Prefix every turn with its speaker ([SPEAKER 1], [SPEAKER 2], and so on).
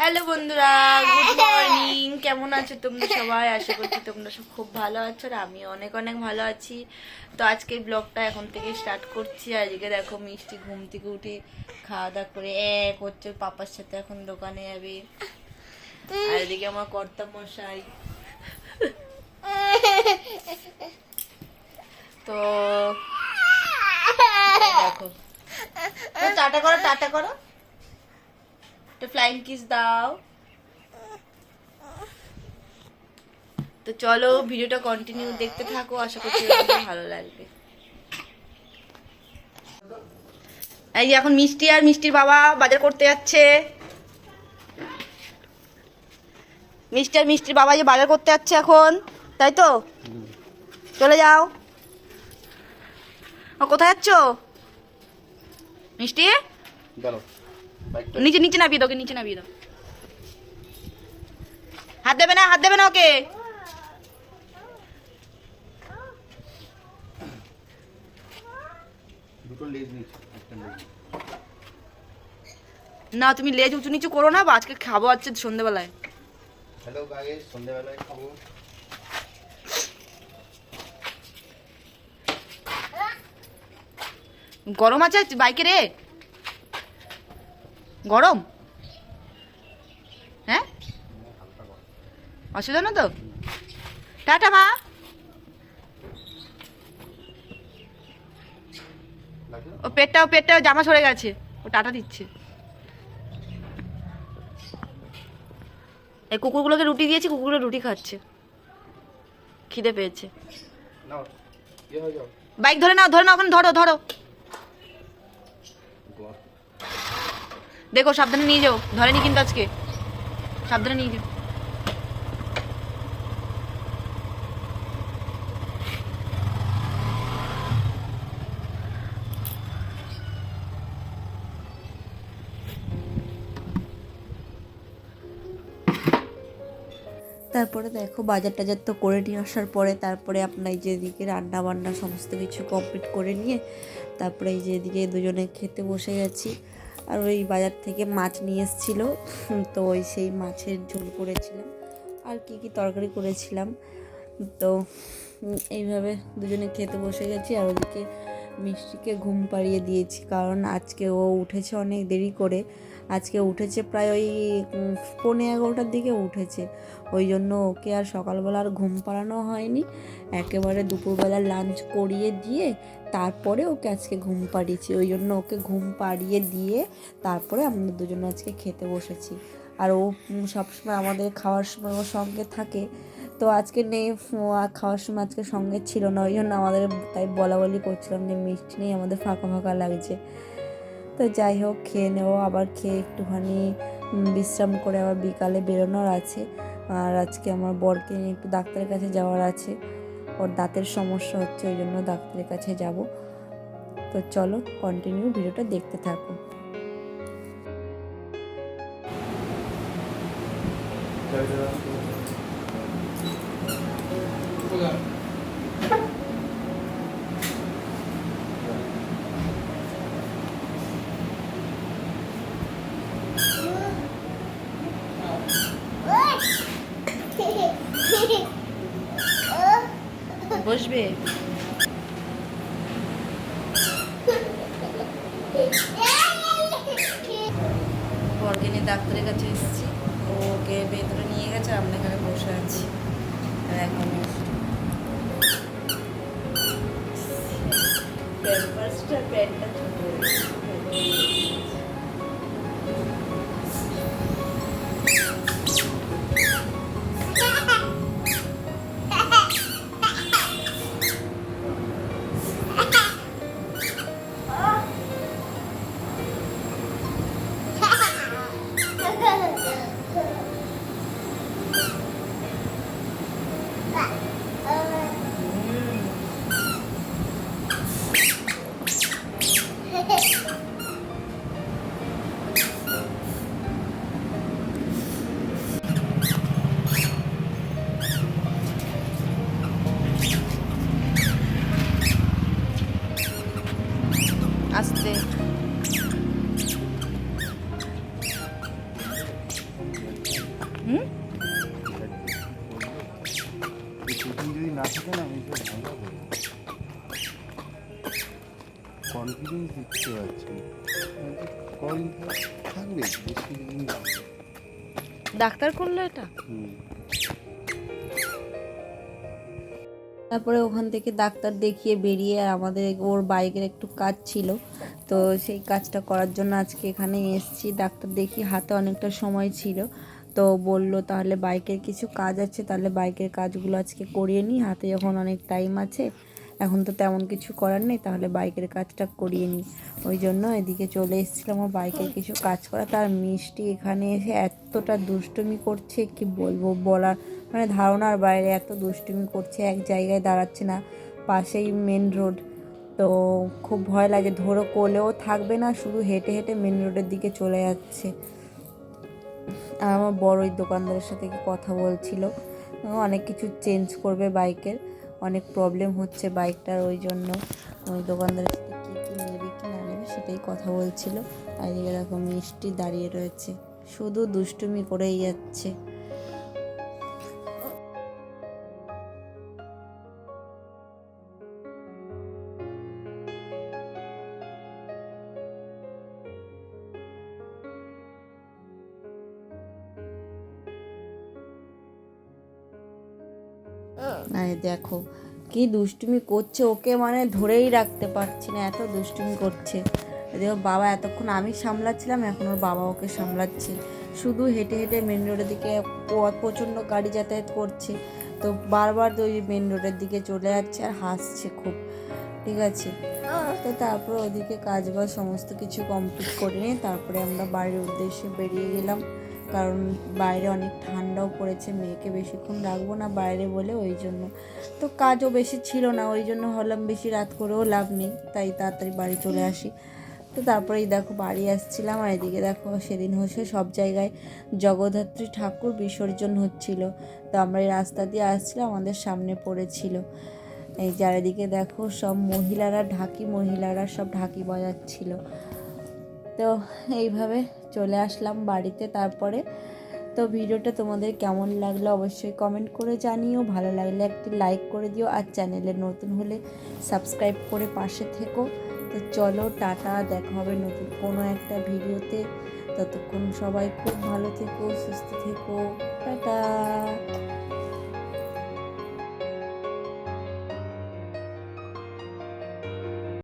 [SPEAKER 1] Hello বন্ধুরা good morning কেমন আছো তোমরা সবাই? আশা করছি তোমরা সব খুব ভালো আছো আর আমি অনেক অনেক ভালো আছি। তো আজকে ব্লগটা এখন থেকে স্টার্ট করছি। আজকে দেখো মিষ্টি ঘুম থেকে উঠে খাওয়া দাওয়া করে এক হচ্ছে পাপার সাথে এখন দোকানে যাবে। আর এদিকে আমার কর্তা মশাই তো দেখো। টাটা করো টাটা করো। তো ফ্লাইং কিস দাও। তো চলো ভিডিওটা কন্টিনিউ দেখতে থাকো, আশা করছি ভালো লাগবে। এই যে এখন মিষ্টি আর মিষ্টির বাবা বাজার করতে যাচ্ছে। মিষ্টি আর মিষ্টির বাবা যে বাজার করতে যাচ্ছে এখন, তাই তো? চলে যাও। কোথায় যাচ্ছ? মিষ্টি? নিচে নিচে নামিয়ে দাও নিচে নামিয়ে দাও। হাত দেবে না হাত দেবে না ওকে। না তুমি লেজ উঁচু নিচু করো না আজকে খাব আজকে সন্ধ্যেবেলায়
[SPEAKER 2] হ্যালো গাইস সন্ধ্যাবেলায় খাব।
[SPEAKER 1] গরম আছে বাইকে রে? গরম? হ্যাঁ? অসুবিধা না তো? টাটা মা। ও পেটটা ও পেটটা জামা সরে গেছে। ও টাটা দিচ্ছে। এই কুকুরগুলোকে রুটি দিয়েছি কুকুরগুলো রুটি খাচ্ছে। খিদে পেয়েছে।
[SPEAKER 2] ইয়ে
[SPEAKER 1] বাইক ধরে নাও ধরে নাও ওখানে ধরো ধরো। দেখো, সাবধানে নিয়ে যাও। ধরেনি কিন্তু আজকে। সাবধানে নিয়ে যাও।
[SPEAKER 3] তারপরে দেখো, বাজার টাজার তো করে নিয়ে আসার পরে, তারপরে আপনার এই যে এদিকে রান্না বান্না সমস্ত কিছু কমপ্লিট করে নিয়ে, তারপরে এই যে এদিকে দুজনে খেতে বসে গেছি। আর ওই বাজার থেকে মাছ নিয়ে এসেছিল। তো ওই সেই মাছের ঝোল করেছিলাম। আর কি কি তরকারি করেছিলাম। তো এইভাবে দুজনে খেতে বসে গেছি। আর ওদিকে মিষ্টিকে ঘুম পাড়িয়ে দিয়েছি, কারণ আজকে ও উঠেছে অনেক দেরি করে। আজকে উঠেছে প্রায় ওই পৌনে এগারোটার দিকে উঠেছে। ওই জন্য ওকে আর সকালবেলা আর ঘুম পাড়ানো হয়নি। একেবারে দুপুরবেলা লাঞ্চ করিয়ে দিয়ে তারপরে ওকে আজকে ঘুম পাড়িয়েছি। ওই জন্য ওকে ঘুম পাড়িয়ে দিয়ে তারপরে আমরা দুজনে আজকে খেতে বসেছি। আর ও সবসময় আমাদের খাওয়ার সময় ওর সঙ্গে থাকে। তো আজকে নেই খাওয়ার সময় আজকে সঙ্গে ছিল না, ওই জন্য আমাদের তাই বলা বলি করছিলাম যে মিষ্টি নেই, আমাদের ফাঁকা ফাঁকা লাগছে। তো যাই হোক, খেয়ে নেব, আবার খেয়ে একটুখানি বিশ্রাম করে আবার বিকালে বেরোনোর আছে। আর আজকে আমার বরকে নিয়ে একটু ডাক্তারের কাছে যাওয়ার আছে। ওর দাঁতের সমস্যা হচ্ছে, ওই জন্য ডাক্তারের কাছে যাব। তো চলো কন্টিনিউ ভিডিওটা দেখতে থাকো।
[SPEAKER 1] বসবে। বরকে ডাক্তারের কাছে এসেছি। ওকে ভেতরে নিয়ে গেছে আমরা এখানে বসে আছি। এখন
[SPEAKER 2] their first pet. 嗯 পারছি না। কদিন থাকবে বেশ থাকবে।
[SPEAKER 1] ডাক্তার করল এটা?
[SPEAKER 3] তারপরে ওখান থেকে ডাক্তার দেখিয়ে বেরিয়ে আর আমাদের ওর বাইকের একটু কাজ ছিল। তো সেই কাজটা করার জন্য আজকে এখানে এসেছি। ডাক্তার দেখি হাতে অনেকটা সময় ছিল। তো বলল তাহলে বাইকের কিছু কাজ আছে তাহলে বাইকের কাজগুলো আজকে করিয়ে নিই। হাতে যখন অনেক টাইম আছে এখন তো তেমন কিছু করার নেই, তাহলে বাইকের কাজটা করিয়ে নিই। ওই জন্য এদিকে চলে এসেছিলাম আমার বাইকের কিছু কাজ করা। তার মিষ্টি এখানে এসে এতটা দুষ্টুমি করছে, কি বলব বলার? মানে ধারণার বাইরে এত দুষ্টুমি করছে, এক জায়গায় দাঁড়াচ্ছে না, পাশেই মেন রোড তো খুব ভয় লাগে, ধরো কোলেও থাকবে না, শুধু হেঁটে হেঁটে মেন রোডের দিকে চলে যাচ্ছে। আর আমার বড় ওই দোকানদারের সাথে কথা বলছিল? অনেক কিছু চেঞ্জ করবে বাইকের। অনেক প্রবলেম হচ্ছে বাইকটার ওই জন্য ওই দোকানদারের সাথে কী কী নেবে, কি না নেবে সেটাই কথা বলছিল। আর এদিকে দেখো মিষ্টি দাঁড়িয়ে রয়েছে। শুধু দুষ্টুমি করেই যাচ্ছে। আরে দেখো, কি দুষ্টুমি করছে, ওকে মানে ধরেই রাখতে পারছি না, এত দুষ্টুমি করছে। দেখো বাবা এতক্ষণ আমি সামলাচ্ছিলাম, এখন ওর বাবা ওকে সামলাচ্ছে। শুধু হেঁটে হেঁটে মেন রোডের দিকে প্রচণ্ড গাড়ি যাতায়াত করছে, তো বারবার তো ওই মেন রোডের দিকে চলে যাচ্ছে আর হাসছে খুব, ঠিক আছে? তো তারপর ওদিকে কাজ বাজ সমস্ত কিছু কমপ্লিট করে নিয়ে, তারপরে আমরা বাড়ির উদ্দেশ্যে বেরিয়ে গেলাম। কারণ বাইরে অনেক ঠান্ডাও পড়েছে, মেয়েকে বেশিক্ষণ রাখব না বাইরে বলে ওই জন্য। তো কাজও বেশি ছিল না, ওই জন্য হলাম বেশি রাত করেও লাভ নেই, তাই তাড়াতাড়ি বাড়ি চলে আসি। তো তারপরেই দেখো বাড়ি আসছিলাম আর এদিকে দেখো সেদিন হচ্ছে সব জায়গায় জগদ্ধাত্রী ঠাকুর বিসর্জন হচ্ছিল। তো আমরা এই রাস্তা দিয়ে আসছিলাম, আমাদের সামনে পড়েছিল। এই চারিদিকে দেখো সব মহিলারা, ঢাকি মহিলারা সব ঢাকি বাজাচ্ছিল। তো এইভাবে চলে আসলাম বাড়িতে তারপরে। তো ভিডিওটা তোমাদের কেমন লাগল অবশ্যই কমেন্ট করে জানিও। ভালো লাগলে একটি লাইক করে দিও আর চ্যানেলে নতুন হলে সাবস্ক্রাইব করে পাশে থেকো। তো চলো টাটা, দেখা হবে নতুন কোনো একটা ভিডিওতে। ততক্ষণ সবাই খুব ভালো থেকো, সুস্থ থেকো। টাটা।